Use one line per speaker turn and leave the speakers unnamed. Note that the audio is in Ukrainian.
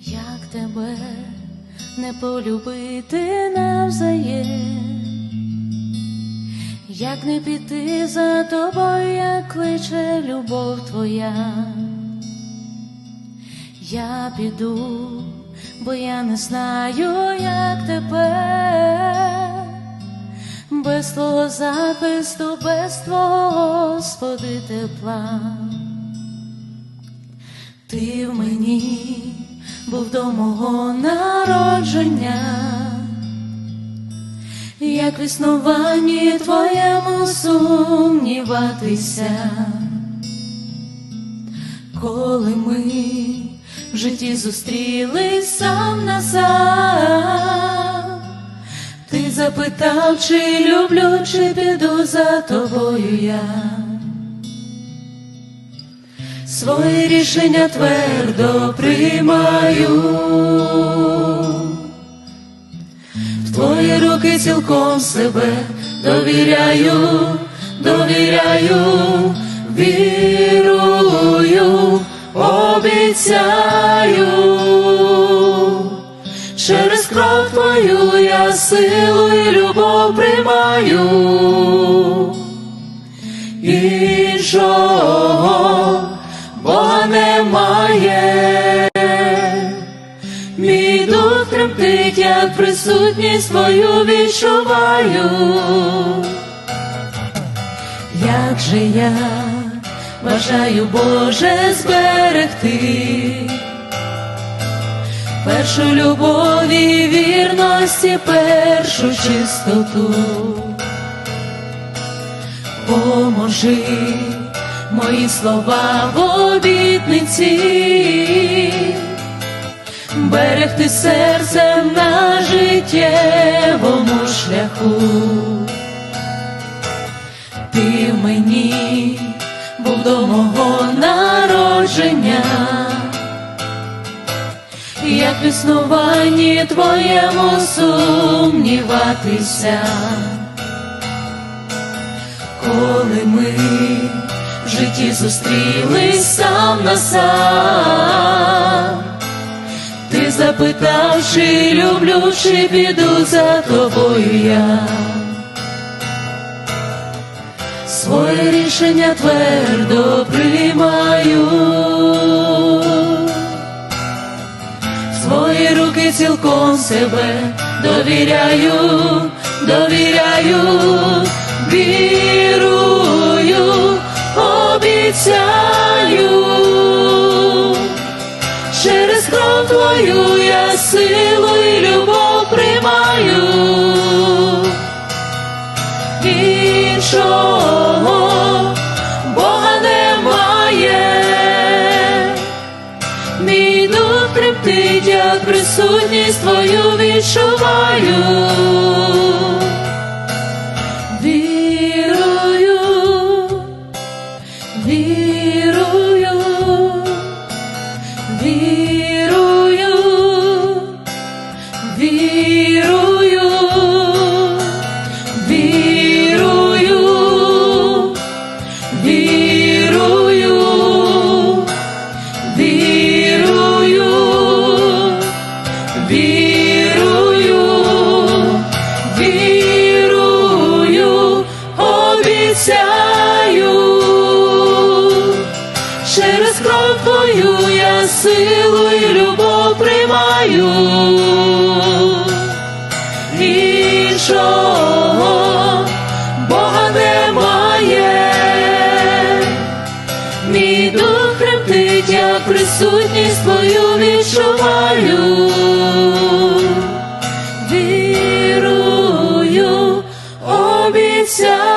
Як тебе не полюбити навзаєм, як не піти за тобою, як кличе любов твоя, я піду, бо я не знаю, як тепер, без твого захисту, без твого Господи тепла. Ти в мені був до мого народження, як в існуванні твоєму сумніватися, коли ми в житті зустрілись сам на сам, ти запитав, чи люблю, чи піду за тобою я. Своє рішення твердо приймаю, в твої руки цілком себе довіряю, довіряю, вірую, обіцяю, через кров твою я силу і любов приймаю. Іншого Бога немає, мій дух тремтить, як присутність твою відчуваю, як же я бажаю Боже зберегти. Першу любов і вірності, першу чистоту поможи мої слова в обітниці, берегти серцем на життєвому шляху. Ти в мені був до мого народження, як в існуванні твоєму сумніватися коли ми в житті зустрілись сам на сам, ти запитав, чи люблю, чи піду за тобою я. Своє рішення твердо приймаю, в твої руки цілком себе довіряю, довіряю вірую, обіцяю, через кров твою я силу і любов приймаю, іншого відчуваю. Вірую, вірую, силу і любов приймаю, іншого Бога немає, мій дух хребтить, я присутність твою відчуваю, вірую, обіцяю.